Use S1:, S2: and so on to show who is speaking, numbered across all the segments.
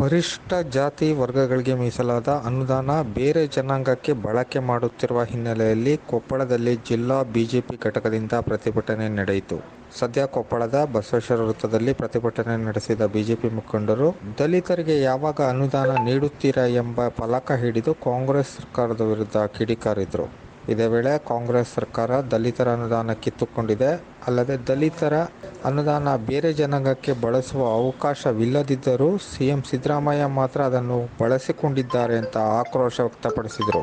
S1: ಪರಿಶಿಷ್ಟ ಜಾತಿ ವರ್ಗಗಳಿಗೆ ಮೀಸಲಾದ ಅನುದಾನ ಬೇರೆ ಜನಾಂಗಕ್ಕೆ ಬಳಕೆ ಮಾಡುತ್ತಿರುವ ಹಿನ್ನೆಲೆಯಲ್ಲಿ ಕೊಪ್ಪಳದಲ್ಲಿ ಜಿಲ್ಲಾ ಬಿಜೆಪಿ ಘಟಕದಿಂದ ಪ್ರತಿಭಟನೆ ನಡೆಯಿತು. ಸದ್ಯ ಕೊಪ್ಪಳದ ಬಸವೇಶ್ವರ ವೃತ್ತದಲ್ಲಿ ಪ್ರತಿಭಟನೆ ನಡೆಸಿದ ಬಿಜೆಪಿ ಮುಖಂಡರು, ದಲಿತರಿಗೆ ಯಾವಾಗ ಅನುದಾನ ನೀಡುತ್ತೀರಾ ಎಂಬ ಫಲಕ ಹಿಡಿದು ಕಾಂಗ್ರೆಸ್ ಸರ್ಕಾರದ ವಿರುದ್ಧ ಕಿಡಿಕಾರಿದರು. ಇದೇ ವೇಳೆ ಕಾಂಗ್ರೆಸ್ ಸರ್ಕಾರ ದಲಿತರ ಅನುದಾನ ಕಿತ್ತುಕೊಂಡಿದೆ ಅಲ್ಲದೆ ದಲಿತರ ಅನುದಾನ ಬೇರೆ ಜನಾಂಗಕ್ಕೆ ಬಳಸುವ ಅವಕಾಶವಿಲ್ಲದಿದ್ದರೂ ಸಿಎಂ ಸಿದ್ದರಾಮಯ್ಯ ಮಾತ್ರ ಅದನ್ನು ಬಳಸಿಕೊಂಡಿದ್ದಾರೆ ಅಂತ ಆಕ್ರೋಶ ವ್ಯಕ್ತಪಡಿಸಿದರು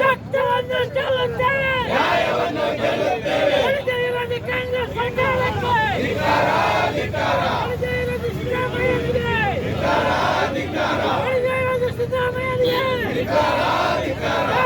S2: Ficará, ficará.